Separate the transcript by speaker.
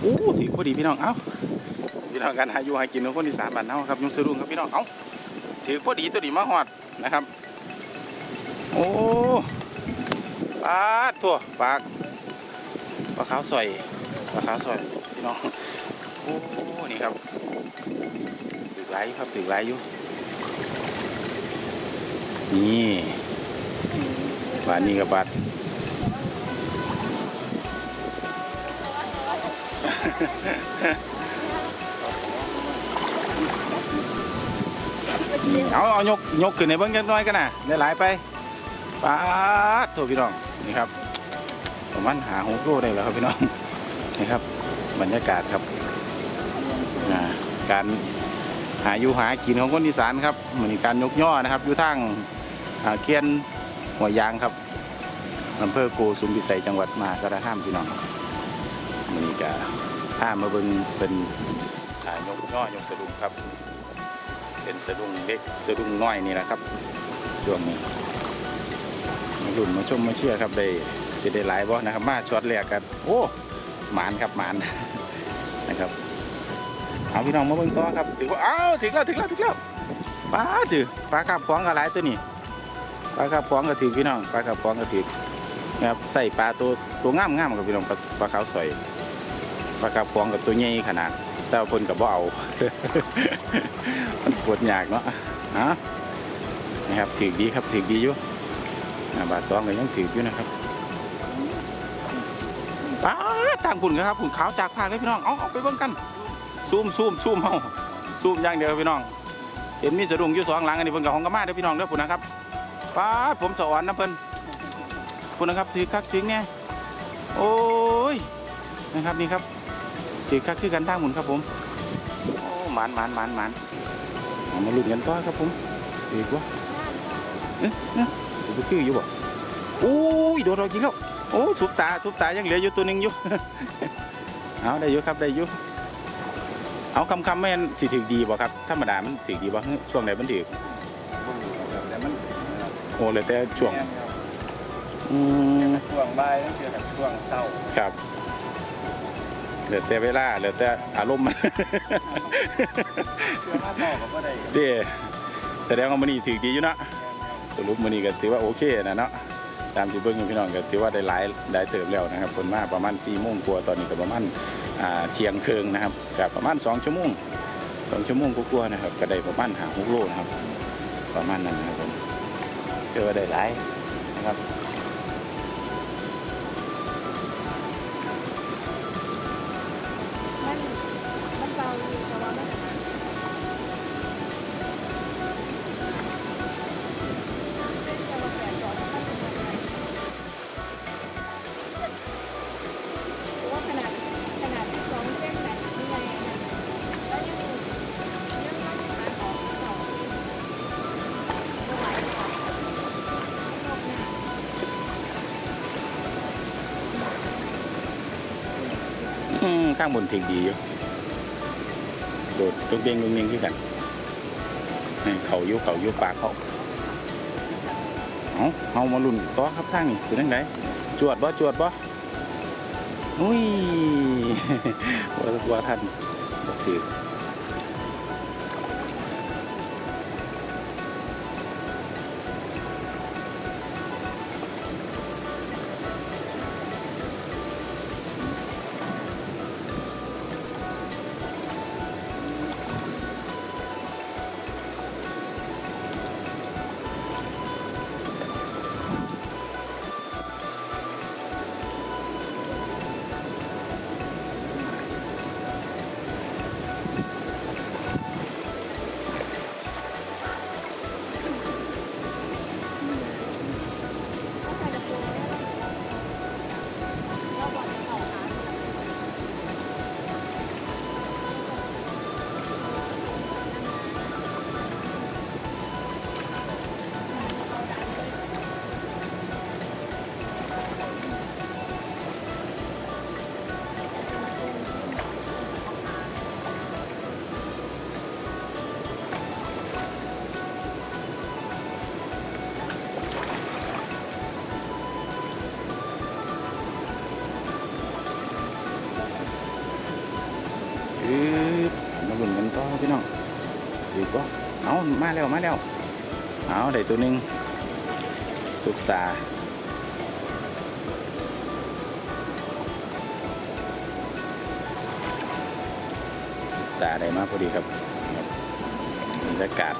Speaker 1: โอ้ถือพอดีพี่น้อง เอ้า พี่น้องกันหาอยู่หากินของคนอีสานบ้านเฮาครับยุงสะดุ้งครับพี่น้อง เอ้าถือพอดีตัวนี้มาฮอดนะครับ โอ้ปลาทั่วปลาปลาขาวสอยปลาขาวสอยพี่น้อง โอ้ นี่ครับถือไหลายครับถือไหลายอยู่ นี่บานนี้กับบา เอาเอายกยกขึ้นในเบิ้งจักหน้อยกันนะได้หลายไปปาดโทพี่น้องนี่ครับประมาณหาหกโลได้แล้วครับพี่น้องนี่ครับ บรรยากาศครับการหาอยู่หากินของคนอีสานครับเหมือนการยกย่อนะครับอยู่ทางเคียนหัวยางครับอำเภอโกสุมพิสัยจังหวัดมหาสารคามพี่น้องมันนี่ก็ ถ้ามาเบิ่งเป็นอ่ายกย่อยกสะดุ้งครับ เป็นสะดุ้งเล็กสะดุ้งน้อยนี่แหละครับช่วงนี้มาลุ่นมาชมมาเชื่อครับได้สิได้หลายบ่นะครับ มาช็อตแรกกันโอ้หมานครับหมานนะครับเอาพี่น้องมาเบิ่งต่อครับถือว่าเอ้าถึงแล้วถึงแล้วถึงแล้วปลาถือปลาขับของก็หลายตัวนี่ปลาขับของก็ถือพี่น้องปลาขับของก็ถือนะครับใส่ปลาตัวตัวงามงามๆครับพี่น้องปลาปลาขาวสอย ปลาขับของกับตัวใหญ่ขนาด แต่เพิ่นกับบ่เอามันปวดยากเนาะฮะนะครับถือดีครับถือดีอยู่บาทสองก็ยังถืออยู่นะครับป้าต่างคุณครับคุณขาวจากภาคเลยพี่น้องเอาเอาไปเบิ่งกันซูมซูมซูมเอาซูมอย่างเดียวพี่น้อง เห็นมีสะดุ้งอยู่สองหลังอันนี้เพิ่นกับของกระมาเด้อพี่น้องเด้อพุ่นนะครับป้าผมสอนนะเพิ่นพุ่นนะครับถือคักถือเนี่ยโอ้ยนะครับนี่ครับ ถือคักคือกันทางหมุนครับผมโอ้หมานหมานหมานหมานเอามาลุ้นกันต่อครับผมอีกวะเอ๊ะเอ๊ะจะไปคืออยู่บ่โอ้ยโดนเราจริงแล้วโอ้สุบตาสุบตายังเหลืออยู่ตัวหนึงอยู่เอาได้อยู่ครับได้อยู่เอาคำคำแม่นสิถือดีบ่ครับธรรมดามันถือดีบ่ช่วงไหนมันถือโอ้เลยแต่ช่วงอืม
Speaker 2: ช่วงบ่ายนั่นคือช่วงเศร้า
Speaker 1: ครับ เหลือแต่เวลาเหลือแต่อารมณ์
Speaker 2: ช่วงมาเศร้าก็บ่ได้
Speaker 1: เด้แสดงว่ามันนี่ถือดีอยู่เนาะสรุปมื้อนี้ก็ถือว่าโอเคนะเนาะตามที่เบิ่งอยู่พี่น้องก็ถือว่าได้หลายได้เติบแล้วนะครับคนมาประมาณ4โมงกว่าตอนนี้ก็ประมาณอ่าเที่ยงครึ่งนะครับก็ประมาณ 2 ชั่วโมง2ชั่วโมงกว่าๆนะครับก็ได้ประมาณ5 6โลนะครับประมาณนั้นนะครับผมถือว่าได้หลายนะครับ
Speaker 3: ข้างบนเพลง
Speaker 1: ดีอยู่โดดตรงเด้งตรงเด้งที่กันเขาอยุเขาอยุปากเขาเอาเอามาลุ่นต่อครับทางนี่เป็นยังไงจวดบ่จวดบ่อุ้ยว่าว่าท่านถือ ครับพี่น้องดีกว่าเอามาแล้วมาแล้วเอาได้ตัวหนึ่งสุดตาสุกตาได้มาพอดีครับนี่ครับบรรยากาศ